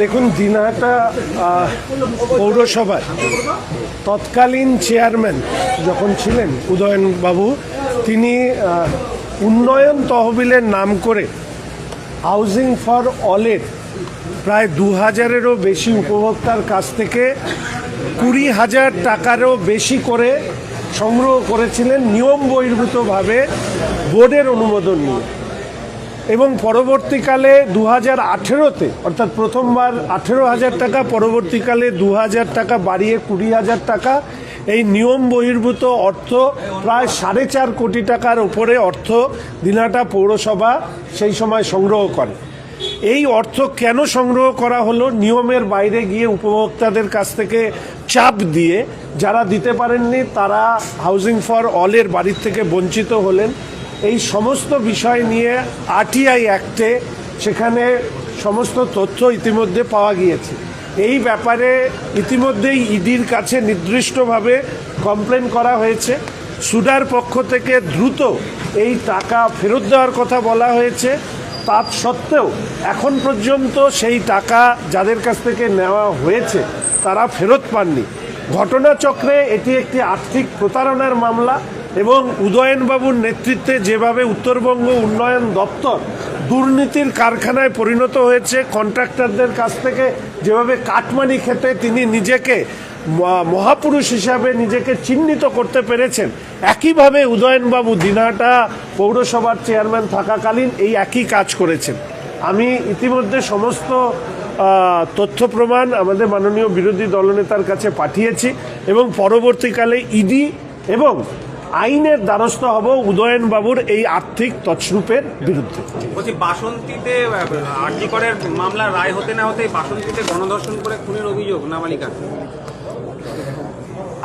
দেখুন দিনহাটা পৌরসভায় তৎকালীন চেয়ারম্যান যখন ছিলেন, উদয়ন বাবু, তিনি উন্নয়ন তহবিলের নাম করে হাউজিং ফর অলের প্রায় দু হাজারেরও বেশি উপভোক্তার কাছ থেকে কুড়ি হাজার টাকারও বেশি করে সংগ্রহ করেছিলেন নিয়ম বহির্ভূতভাবে বোর্ডের অনুমোদন নিয়ে। এবং পরবর্তীকালে দু হাজার আঠেরোতে, অর্থাৎ প্রথমবার আঠেরো হাজার টাকা, পরবর্তীকালে দু হাজার টাকা, বাড়িয়ে কুড়ি হাজার টাকা, এই নিয়ম বহির্ভূত অর্থ প্রায় সাড়ে চার কোটি টাকার উপরে অর্থ দিনাটা পৌরসভা সেই সময় সংগ্রহ করে। এই অর্থ কেন সংগ্রহ করা হলো? নিয়মের বাইরে গিয়ে উপভোক্তাদের কাছ থেকে চাপ দিয়ে যারা দিতে পারেননি, তারা হাউজিং ফর অলের বাড়ির থেকে বঞ্চিত হলেন। এই সমস্ত বিষয় নিয়ে আরটিআই অ্যাক্টে সেখানে সমস্ত তথ্য ইতিমধ্যে পাওয়া গিয়েছে। এই ব্যাপারে ইতিমধ্যেই ইডির কাছে নির্দিষ্টভাবে কমপ্লেন করা হয়েছে। সুডার পক্ষ থেকে দ্রুত এই টাকা ফেরত দেওয়ার কথা বলা হয়েছে। তা সত্ত্বেও এখন পর্যন্ত সেই টাকা যাদের কাছ থেকে নেওয়া হয়েছে, তারা ফেরত পাননি। ঘটনাচক্রে এটি একটি আর্থিক প্রতারণার মামলা। এবং উদয়নবাবুর নেতৃত্বে যেভাবে উত্তরবঙ্গ উন্নয়ন দপ্তর দুর্নীতির কারখানায় পরিণত হয়েছে কন্ট্রাক্টরদের কাছ থেকে যেভাবে কাটমানি খেতে তিনি নিজেকে মহাপুরুষ হিসাবে নিজেকে চিহ্নিত করতে পেরেছেন, একইভাবে উদয়নবাবু দিনাটা পৌরসভার চেয়ারম্যান থাকাকালীন এই একই কাজ করেছেন। আমি ইতিমধ্যে সমস্ত তথ্য প্রমাণ আমাদের মাননীয় বিরোধী দলনেতার কাছে পাঠিয়েছি এবং পরবর্তীকালে ইডি এবং আইনের দ্বারস্থ হব উদয়ন বাবুর এই আর্থিক তছরূপের বিরুদ্ধে। বাসন্তীতে আর্যিকরের মামলা রায় হতে না হতে বাসন্তীতে গণধর্ষণ করে খুনের অভিযোগ নাবালিকা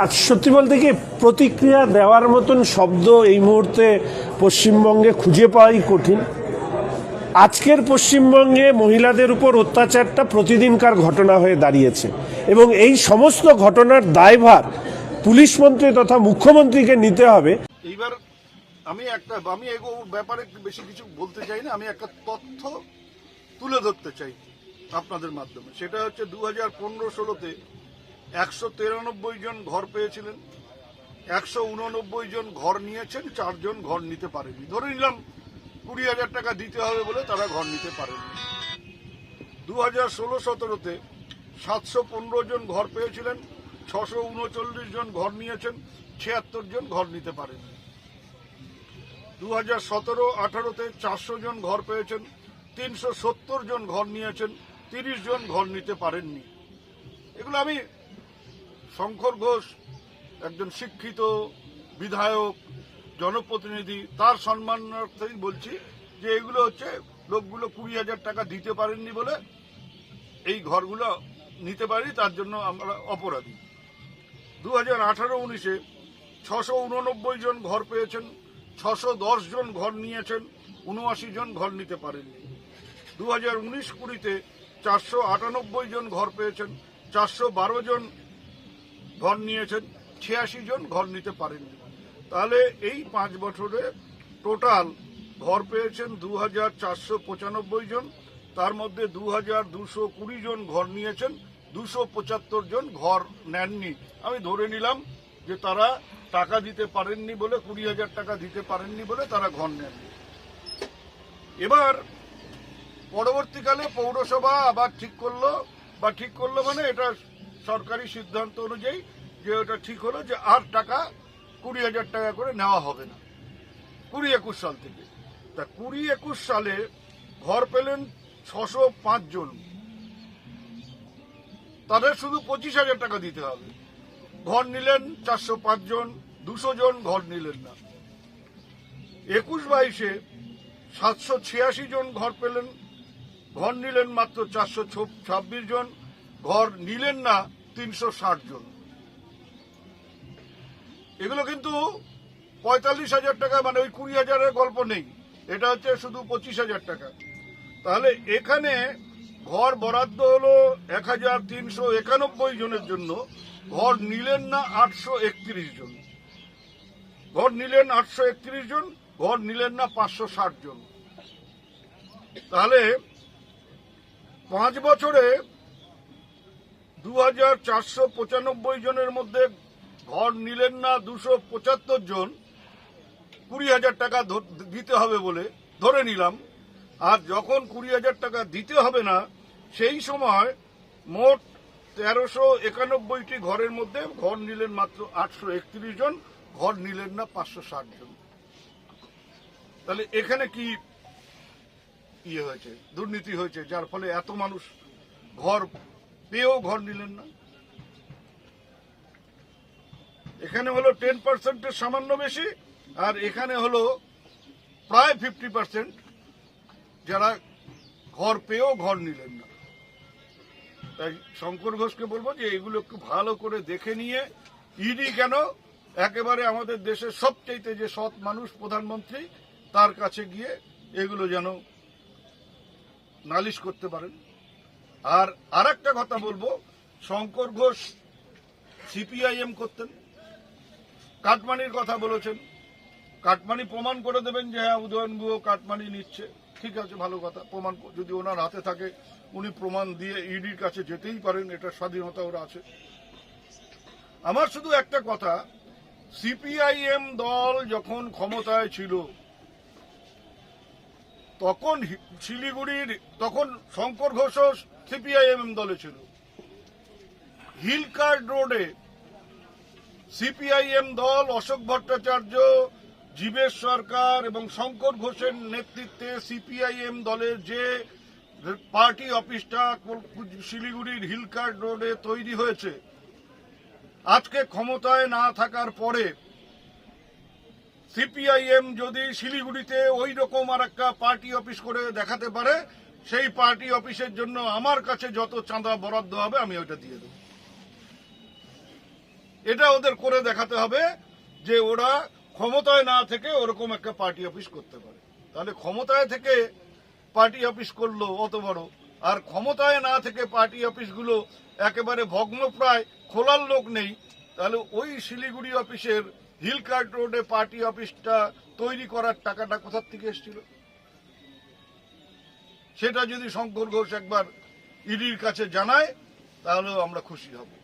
আর সত্যি বলতে কি প্রতিক্রিয়া দেওয়ার মতন শব্দ এই মুহূর্তে পশ্চিমবঙ্গে খুঁজে পাওয়াই কঠিন। আজকের পশ্চিমবঙ্গে মহিলাদের উপর অত্যাচারটা প্রতিদিনকার ঘটনা হয়ে দাঁড়িয়েছে এবং এই সমস্ত ঘটনার দায়ভার পুলিশ মন্ত্রী তথা মুখ্যমন্ত্রীকে নিতে হবে। এইবার আমি একটা, আমি এগো ব্যাপারে বেশি কিছু বলতে চাই না, আমি একটা তথ্য তুলে ধরতে চাই আপনাদের মাধ্যমে। সেটা হচ্ছে দু হাজার পনেরো ষোলোতে একশো তিরানব্বই জন ঘর পেয়েছিলেন, একশো উননব্বই জন ঘর নিয়েছেন, চারজন ঘর নিতে পারেনি ধরে নিলাম কুড়ি হাজার টাকা দিতে হবে বলে তারা ঘর নিতে পারেননি। দু হাজার ষোলো সতেরোতে সাতশো পনেরো জন ঘর পেয়েছিলেন ছশো উনচল্লিশ জন ঘর নিয়েছেন, ছিয়াত্তর জন ঘর নিতে পারেননি। দু হাজার সতেরো, আঠারোতে চারশো জন ঘর পেয়েছেন, তিনশো সত্তর জন ঘর নিয়েছেন, তিরিশ জন ঘর নিতে পারেননি। এগুলো আমি শঙ্কর ঘোষ, একজন শিক্ষিত, বিধায়ক, জনপ্রতিনিধি, তার সম্মানার্থেই বলছি যে এগুলো হচ্ছে লোকগুলো কুড়ি হাজার টাকা দিতে পারেননি বলে এই ঘরগুলো নিতে পারি তার জন্য আমরা অপরাধী। দু হাজার আঠারো উনিশে ছশো উননব্বই জন ঘর পেয়েছেন, ছশো দশ জন ঘর নিয়েছেন, উনআশি জন ঘর নিতে পারেননি। দু হাজার উনিশ কুড়িতে চারশো আটানব্বই জন ঘর পেয়েছেন, চারশো বারো জন ঘর নিয়েছেন, ছিয়াশি জন ঘর নিতে পারেননি। তাহলে এই পাঁচ বছরে টোটাল ঘর পেয়েছেন দু হাজার চারশো পঁচানব্বই জন, তার মধ্যে দু হাজার দুশো কুড়ি জন ঘর নিয়েছেন দুশো পঁচাত্তর জন ঘর নেননি। আমি ধরে নিলাম যে তারা টাকা দিতে পারেননি বলে, কুড়ি হাজার টাকা দিতে পারেননি বলে তারা ঘর নেননি। এবার পরবর্তীকালে পৌরসভা আবার ঠিক করল, বা ঠিক করল মানে এটা সরকারি সিদ্ধান্ত অনুযায়ী যে ওটা ঠিক হলো যে আর টাকা কুড়ি হাজার টাকা করে নেওয়া হবে না। কুড়ি একুশ সাল থেকে। তা কুড়ি একুশ সালে ঘর পেলেন ছশো জন। তাদের শুধু পঁচিশ হাজার টাকা দিতে হবে। ঘর নিলেন চারশো পাঁচ জন, দুশো জন ঘর নিলেন না। একুশ বাইশে সাতশো ছিয়াশি জন ঘর পেলেন, ঘর নিলেন মাত্র চারশো ছাব্বিশ জন, ঘর নিলেন না তিনশো ষাট জন। এগুলো কিন্তু পঁয়তাল্লিশ হাজার টাকা মানে ওই কুড়ি হাজারের গল্প নেই। এটা হচ্ছে শুধু পঁচিশ হাজার টাকা। তাহলে এখানে ঘর বরাদ্দ হলো এক হাজার তিনশো একানব্বই জনের জন্য। ঘর নিলেন না আটশো একত্রিশ জন। ঘর নিলেন আটশো একত্রিশ জন, ঘর নিলেন না পাঁচশো ষাট জন। তাহলে পাঁচ বছরে দু হাজার চারশো পঁচানব্বই জনের মধ্যে ঘর নিলেন না দুশো পঁচাত্তর জন। কুড়ি হাজার টাকা দিতে হবে বলে ধরে নিলাম। আর যখন কুড়ি হাজার টাকা দিতে হবে না, সেই সময় মোট তেরোশো একানব্বইটি ঘরের মধ্যে ঘর নিলেন মাত্র আটশো একত্রিশ জন, ঘর নিলেন না পাঁচশো ষাট জন। তাহলে এখানে কি ইয়ে হয়েছে, দুর্নীতি হয়েছে, যার ফলে এত মানুষ ঘর পেয়েও ঘর নিলেন না? এখানে হলো টেন পার্সেন্টের সামান্য বেশি, আর এখানে হলো প্রায় ফিফটি পার্সেন্ট যারা ঘর পেয়েও ঘর নিলেন না। তাই শঙ্কর ঘোষকে বলব যে এগুলো একটু ভালো করে দেখে নিয়ে ইডি কেন একেবারে আমাদের দেশের সবচাইতে যে সৎ মানুষ প্রধানমন্ত্রী, তার কাছে গিয়ে এগুলো যেন নালিশ করতে পারেন। আর আর একটা কথা বলব, শঙ্কর ঘোষ সিপিআইএম করতেন। কাটমানির কথা বলেছেন। কাটমানি প্রমাণ করে দেবেন যে হ্যাঁ উদয়ন কাটমানি নিচ্ছে। ঠিক আছে, ভালো কথা। প্রমাণ যদি ওনার হাতে থাকে, উনি প্রমাণ দিয়ে ইডির কাছে যেতেই পারেন, এটা স্বাধীনতা ওরা আছে। আমার শুধু একটা কথা সিপিআইএম দল যখন ক্ষমতায় ছিল, তখন শিলিগুড়ির, তখন শঙ্কর ঘোষ সিপিআইএম দলে ছিল। হিলকার্ড রোডে সিপিআইএম দল, অশোক ভট্টাচার্য জীবেশ সরকার এবং শঙ্কর ঘোষের নেতৃত্বে সিপিআইএম দলের যে পার্টি অফিসটা শিলিগুড়ির হিলকার্ড রোডে তৈরি হয়েছে, আজকে ক্ষমতায় না থাকার পরে সিপিআইএম যদি শিলিগুড়িতে ওই রকম আর একটা পার্টি অফিস করে দেখাতে পারে, সেই পার্টি অফিসের জন্য আমার কাছে যত চাঁদা বরাদ্দ হবে আমি ওইটা দিয়ে দেবো। এটা ওদের করে দেখাতে হবে যে ওরা ক্ষমতায় না থেকে ওরকম একটা পার্টি অফিস করতে পারে। তাহলে ক্ষমতায় থেকে পার্টি অফিস করল অত বড়, আর ক্ষমতায় না থেকে পার্টি অফিসগুলো একেবারে ভগ্নপ্রায়, খোলার লোক নেই, তাহলে ওই শিলিগুড়ি অফিসের হিল হিলকার্ট রোডে পার্টি অফিসটা তৈরি করার টাকাটা কোথার থেকে এসেছিল? সেটা যদি শঙ্কর ঘোষ একবার ইডির কাছে জানায়, তাহলেও আমরা খুশি হব।